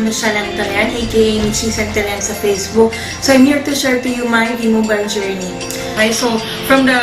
Michelle Antarian, aka Michi Antarian sa Facebook. So I'm here to share to you my V-Mobile journey. Okay, so from the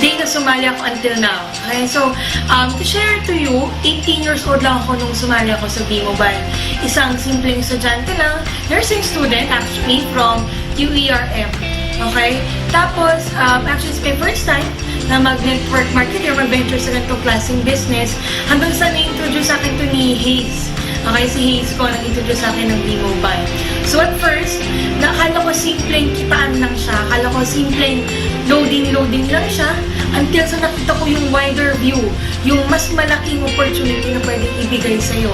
day na sumali ako until now. Okay, so um, to share to you, 18 years old lang ako nung sumali ako sa V-Mobile. Isang simpleng estudyante lang, nursing student actually from UERM. Okay? Tapos, um, actually, it's my first time na mag-network marketing or mag-venture sa ganitong klaseng business hanggang sa na-introduce sa akin to ni Hayes. Okay, si Hayes ko nag-introduce sa akin ng V-Mobile. So at first, nakala ko simpleng kitaan lang siya. Akala ko simpleng loading-loading lang siya until sa nakita ko yung wider view, yung mas malaking opportunity na pwedeng ibigay sa'yo.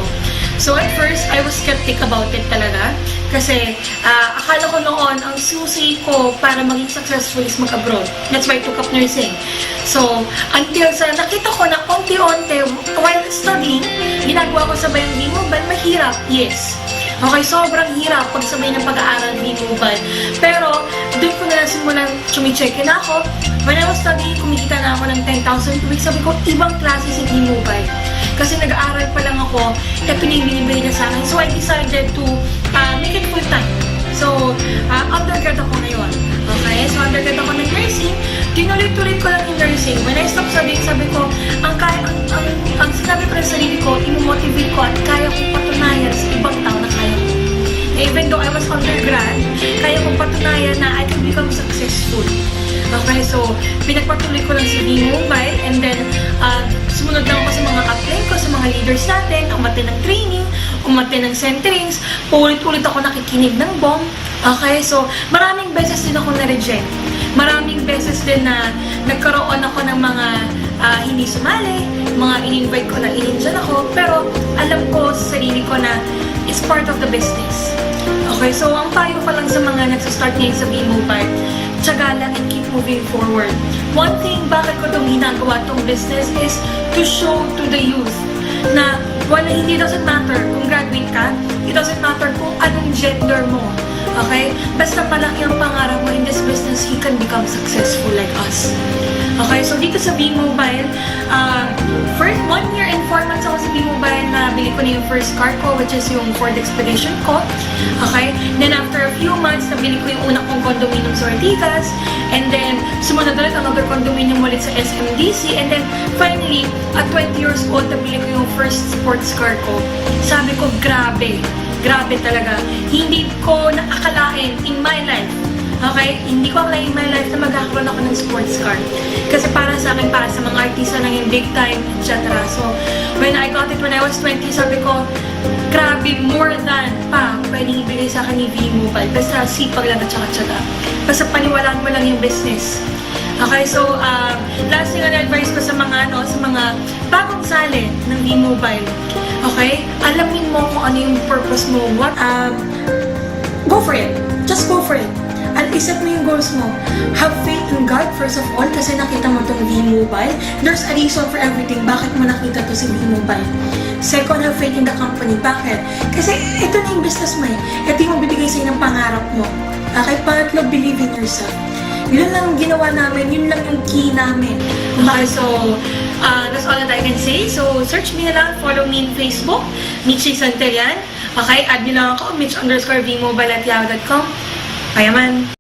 So at first, I was skeptic about it talaga. Kasi ah, akala ko noon, ang susi ko para maging successful is mag-abroad. That's why I took up nursing. So, until sa nakita ko na konti-onti, while studying, ginagawa ko sabay ang V-Mobile, mahirap, yes. Okay, sobrang hirap pagsabay ng pag-aaral ng V-Mobile. Pero, doon ko na simulan chumicheck na ako. When I was studying, kumikita na ako ng 10,000 per week. Sabi ko, ibang klase si V-Mobile. Kasi nag-aaral pa lang ako, na yung binibigay na sa akin. So, I decided to uh, make it full-time. So, uh, undergrad ako ngayon. Okay? So, undergrad ako ng nursing. Tinuloy-tuloy ko lang yung nursing. When I stopped studying, sabi ko, ang, kaya, ang, ang, ang sinabi ko ng sarili ko, imomotivate ko at kaya become successful. Okay, so pinagpatuloy ko lang si V-Mobile and then uh, sumunod lang ako sa mga apply ko, sa mga leaders natin, umate ng training, umate ng centerings, paulit-ulit ako nakikinig ng bomb. Okay, so maraming beses din ako na-reject. Maraming beses din na nagkaroon ako ng mga ah, hindi sumali, mga in-invite ko na in-dyan ako, pero alam ko sa sarili ko na it's part of the business. Okay, so ang payo ko lang sa mga nagsastart ngayon sa B-Mobile, tsaga lang and keep moving forward. One thing bakit ko itong ginagawa itong business is to show to the youth na wala, hindi doesn't matter kung graduate ka, Okay? Basta palaki ang pangarap mo in this business, you can become successful like us. Okay, so dito sa B-Mobile, uh, first one year and four months ako sa B-Mobile na bili ko na yung first car ko, which is yung Ford Expedition ko. Okay, then after a few months, nabili ko yung una kong condominium sa Ortigas. And then, sumunod ulit another condominium ulit sa SMDC. And then, finally, at 20 years old, nabili ko yung first sports car ko. Sabi ko, grabe. Grabe talaga. Hindi ko naakalain in my life Okay? Hindi ko akalain in my life na magkakaroon ako ng sports car. Kasi para sa akin, para sa mga artista na yung big time, etc. So, when I got it when I was 20, sabi ko, grabe, more than pa pwedeng ibigay sa akin ni V-Mobile. Basta sipag lang at saka tsaga. Basta paniwalaan mo lang yung business. Okay, so, uh, last thing na advice ko sa mga, ano, sa mga bagong sali ng V-Mobile. Okay? Alamin mo kung ano yung purpose mo. What, um, go for it. Just go for it. At iset mo yung goals mo. Have faith in God first of all kasi nakita mo itong V-Mobile. There's a reason for everything. Bakit mo nakita to si V-Mobile? Second, have faith in the company. Bakit? Kasi ito na yung business mo eh. Ito yung bibigay sa'yo ng pangarap mo. Okay? Pangatlo, believe in yourself. Yun lang ang ginawa namin. Yun lang yung key namin. Okay, so, uh, that's all that I can say. So, search me na lang. Follow me in Facebook. Michi Santerian. Okay? Add nyo lang ako. Mitch underscore vmobile at yahoo.com. Payaman.